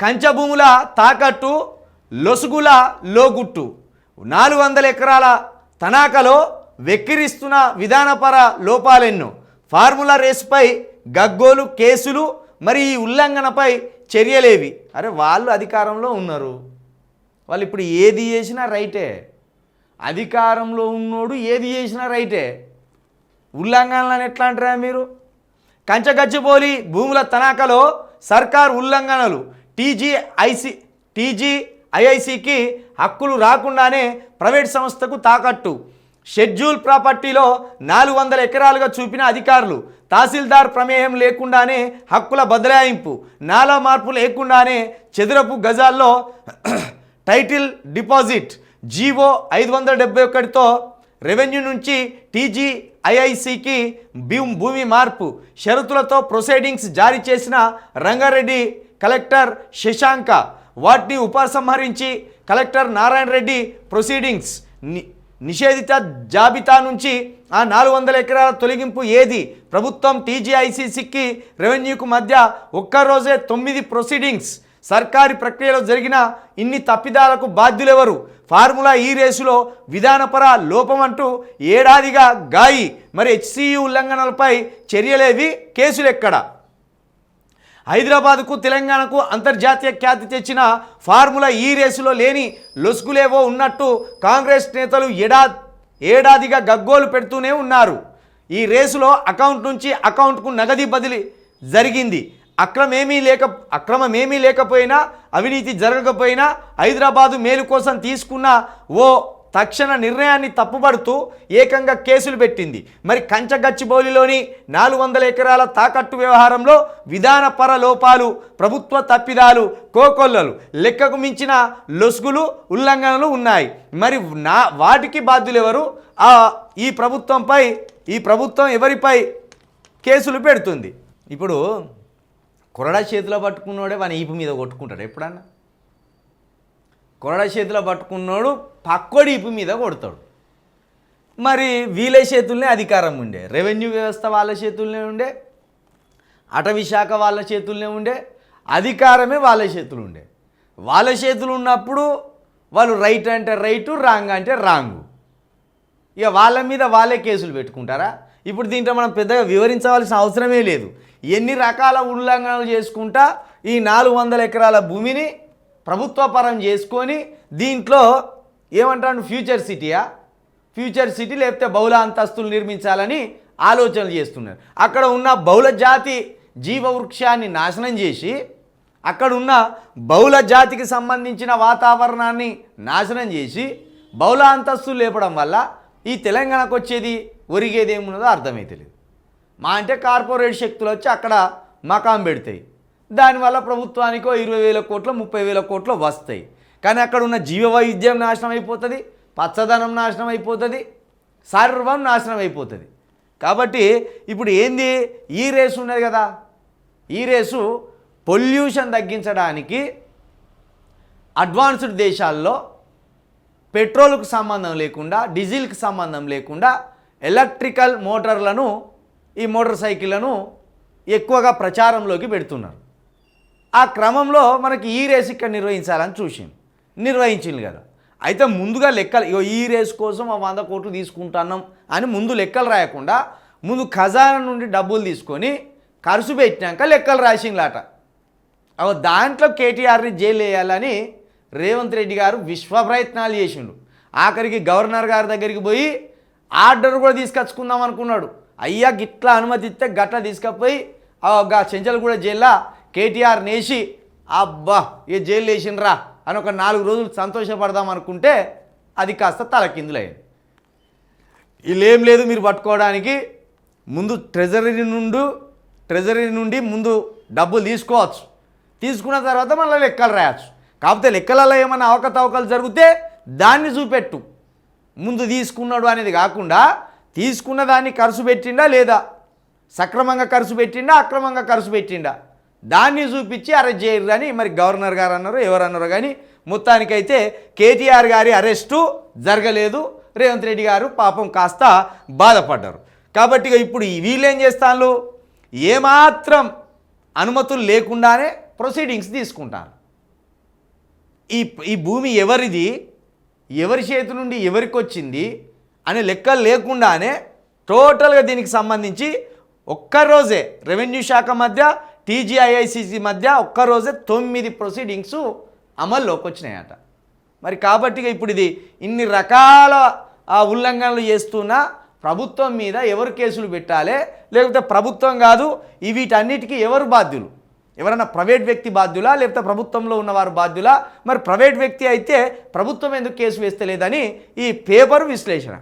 కంచభూముల తాకట్టు లొసుగుల లోగుట్టు. నాలుగు వందల ఎకరాల తనాకలో వెక్కిరిస్తున్న విధానపర లోపాలెన్నో. ఫార్ములా రేసుపై గగ్గోలు కేసులు మరి ఈ ఉల్లంఘనపై చర్యలేవి. అరే వాళ్ళు అధికారంలో ఉన్నారు. వాళ్ళు ఇప్పుడు ఏది చేసినా రైటే. అధికారంలో ఉన్నోడు ఏది చేసినా రైటే. ఉల్లంఘనలను ఎట్లా అంటారా మీరు? కంచగచ్చిపోలి భూముల తనాకలో సర్కార్ ఉల్లంఘనలు. టీజీఐసి టీజీ ఐఐసికి హక్కులు రాకుండానే ప్రైవేట్ సంస్థకు తాకట్టు. షెడ్యూల్ ప్రాపర్టీలో నాలుగు వందల ఎకరాలుగా చూపిన అధికారులు తహసీల్దార్ ప్రమేయం లేకుండానే హక్కుల బదలాయింపు నాలా మార్పు లేకుండానే చెదరపు గజాల్లో టైటిల్ డిపాజిట్ జీవో ఐదు వందల డెబ్బై ఒకటితో రెవెన్యూ నుంచి టీజీ ఐఐసికి భూమి మార్పు షరతులతో ప్రొసీడింగ్స్ జారీ చేసిన రంగారెడ్డి కలెక్టర్ శశాంక వాటిని ఉపసంహరించి కలెక్టర్ నారాయణ రెడ్డి ప్రొసీడింగ్స్ ని- నిషేధిత జాబితా నుంచి ఆ నాలుగు వందల ఎకరాల తొలగింపు ఏది? ప్రభుత్వం టీజీఐసీసీకి రెవెన్యూకు మధ్య ఒక్కరోజే తొమ్మిది ప్రొసీడింగ్స్. సర్కారీ ప్రక్రియలో జరిగిన ఇన్ని తప్పిదాలకు బాధ్యులెవరు? ఫార్ములా ఈ రేసులో విధానపర లోపం అంటూ ఏడాదిగా గాయి. మరి హెచ్సియు ఉల్లంఘనలపై చర్యలేవి? కేసులెక్కడ? హైదరాబాద్కు తెలంగాణకు అంతర్జాతీయ ఖ్యాతి తెచ్చిన ఫార్ములా ఈ రేసులో లేని లొసుగులేవో ఉన్నట్టు కాంగ్రెస్ నేతలు ఏడా ఏడాదిగా గగ్గోలు పెడుతూనే ఉన్నారు. ఈ రేసులో అకౌంట్ నుంచి అకౌంట్కు నగది బదిలీ జరిగింది. అక్రమేమీ లేక అక్రమమేమీ లేకపోయినా అవినీతి జరగకపోయినా హైదరాబాదు మేలు కోసం తీసుకున్న ఓ తక్షణ నిర్ణయాన్ని తప్పుపడుతూ ఏకంగా కేసులు పెట్టింది. మరి కంచగచ్చిబౌలిలోని నాలుగు వందల ఎకరాల తాకట్టు వ్యవహారంలో విధానపర లోపాలు ప్రభుత్వ తప్పిదాలు కోకొల్లలు లెక్కకు మించిన లొసుగులు ఉల్లంఘనలు ఉన్నాయి. మరి నా వాటికి బాధ్యులెవరు? ఆ ఈ ప్రభుత్వంపై ఈ ప్రభుత్వం ఎవరిపై కేసులు పెడుతుంది? ఇప్పుడు కొరడా చేతిలో పట్టుకున్నోడే వాని ఈపు మీద కొట్టుకుంటాడు. ఎప్పుడన్నా? కొరడ చేతిలో పట్టుకున్నాడు పక్కోడి ఈపు మీద కొడతాడు. మరి వీళ్ళ చేతుల్నే అధికారం ఉండే రెవెన్యూ వ్యవస్థ వాళ్ళ చేతుల్నే ఉండే అటవీ శాఖ వాళ్ళ చేతుల్నే ఉండే అధికారమే వాళ్ళ చేతులు ఉండే. వాళ్ళ చేతులు ఉన్నప్పుడు వాళ్ళు రైట్ అంటే రైటు రాంగ్ అంటే రాంగు. ఇక వాళ్ళ మీద వాళ్ళే కేసులు పెట్టుకుంటారా? ఇప్పుడు దీంట్లో మనం పెద్దగా వివరించవలసిన అవసరమే లేదు. ఎన్ని రకాల ఉల్లంఘనలు చేసుకుంటా ఈ నాలుగు వందల ఎకరాల భూమిని ప్రభుత్వ పరం చేసుకొని దీంట్లో ఏమంటాడు ఫ్యూచర్ సిటీయా? ఫ్యూచర్ సిటీ లేకపోతే బహుళ అంతస్తులు నిర్మించాలని ఆలోచనలు చేస్తున్నారు. అక్కడ ఉన్న బహుళ జాతి జీవవృక్షాన్ని నాశనం చేసి అక్కడ ఉన్న బహుళ జాతికి సంబంధించిన వాతావరణాన్ని నాశనం చేసి బహుళ అంతస్తులు లేపడం వల్ల ఈ తెలంగాణకు వచ్చేది ఒరిగేది ఏమున్నదో అర్థమైతలేదు. మా అంటే కార్పొరేట్ శక్తులు వచ్చి అక్కడ మకాం పెడతాయి. దానివల్ల ప్రభుత్వానికో ఇరవై వేల కోట్లు ముప్పై వేల కోట్లు వస్తాయి. కానీ అక్కడ ఉన్న జీవ వైవిధ్యం నాశనం అయిపోతుంది పచ్చదనం నాశనం అయిపోతుంది సర్వం నాశనం అయిపోతుంది. కాబట్టి ఇప్పుడు ఏంది? ఈ రేసు ఉన్నది కదా. ఈ రేసు పొల్యూషన్ తగ్గించడానికి అడ్వాన్స్డ్ దేశాల్లో పెట్రోల్కు సంబంధం లేకుండా డీజిల్కి సంబంధం లేకుండా ఎలక్ట్రికల్ మోటార్లను ఈ మోటార్ సైకిళ్ళను ఎక్కువగా ప్రచారంలోకి పెడుతున్నారు. ఆ క్రమంలో మనకి ఈ రేస్ ఇక్కడ నిర్వహించాలని చూసింది నిర్వహించింది కదా. అయితే ముందుగా లెక్కలు ఇగో ఈ రేస్ కోసం ఆ వంద కోట్లు తీసుకుంటున్నాం అని ముందు లెక్కలు రాయకుండా ముందు ఖజానా నుండి డబ్బులు తీసుకొని ఖర్చు పెట్టినాక లెక్కలు రాసింగ్లాట అవ దాంట్లో కేటీఆర్ని జైలు వేయాలని రేవంత్ రెడ్డి గారు విశ్వ ప్రయత్నాలు చేసిండు. ఆఖరికి గవర్నర్ గారి దగ్గరికి పోయి ఆర్డర్ కూడా తీసుకొచ్చుకుందాం అనుకున్నాడు. అయ్యా గిట్లా అనుమతి ఇస్తే గట్ల తీసుకపోయి ఆ గా చెంచలగూడ జైల్లో కేటీఆర్ నేసి అబ్బా ఏ జైలు వేసిండ్రా అని ఒక నాలుగు రోజులు సంతోషపడదాం అనుకుంటే అది కాస్త తలకిందులయ్యింది. వీళ్ళేం లేదు మీరు పట్టుకోవడానికి ముందు ట్రెజరీ నుండి ట్రెజరీ నుండి ముందు డబ్బులు తీసుకోవచ్చు. తీసుకున్న తర్వాత మళ్ళీ లెక్కలు రాయచ్చు. కాకపోతే లెక్కలలో ఏమైనా అవకతవకలు జరిగితే దాన్ని చూపెట్టు. ముందు తీసుకున్నాడు అనేది కాకుండా తీసుకున్న దాన్ని ఖర్చు పెట్టిండా లేదా? సక్రమంగా ఖర్చు పెట్టిండా అక్రమంగా ఖర్చు పెట్టిండా? దాన్ని చూపించి అరెస్ట్ చేయరు అని మరి గవర్నర్ గారు అన్నారు ఎవరు అన్నారు కానీ మొత్తానికైతే కేటీఆర్ గారి అరెస్టు జరగలేదు. రేవంత్ రెడ్డి గారు పాపం కాస్త బాధపడ్డారు. కాబట్టి ఇప్పుడు వీళ్ళేం చేస్తాను ఏమాత్రం అనుమతులు లేకుండానే ప్రొసీడింగ్స్ తీసుకుంటారు. ఈ ఈ భూమి ఎవరిది? ఎవరి చేతి నుండి ఎవరికి వచ్చింది? అనే లెక్కలు లేకుండానే టోటల్గా దీనికి సంబంధించి ఒక్కరోజే రెవెన్యూ శాఖ మధ్య టీజీఐఐసిసి మధ్య ఒక్కరోజే తొమ్మిది ప్రొసీడింగ్స్ అమల్లోకి వచ్చినాయట. మరి కాబట్టి ఇప్పుడు ఇది ఇన్ని రకాల ఉల్లంఘనలు చేస్తున్న ప్రభుత్వం మీద ఎవరు కేసులు పెట్టాలి? లేకపోతే ప్రభుత్వం కాదు వీటన్నిటికీ ఎవరు బాధ్యులు? ఎవరైనా ప్రైవేట్ వ్యక్తి బాధ్యులా? లేకపోతే ప్రభుత్వంలో ఉన్నవారు బాధ్యులా? మరి ప్రైవేట్ వ్యక్తి అయితే ప్రభుత్వం ఎందుకు కేసు వేస్తలేదని ఈ పేపర్ విశ్లేషణ.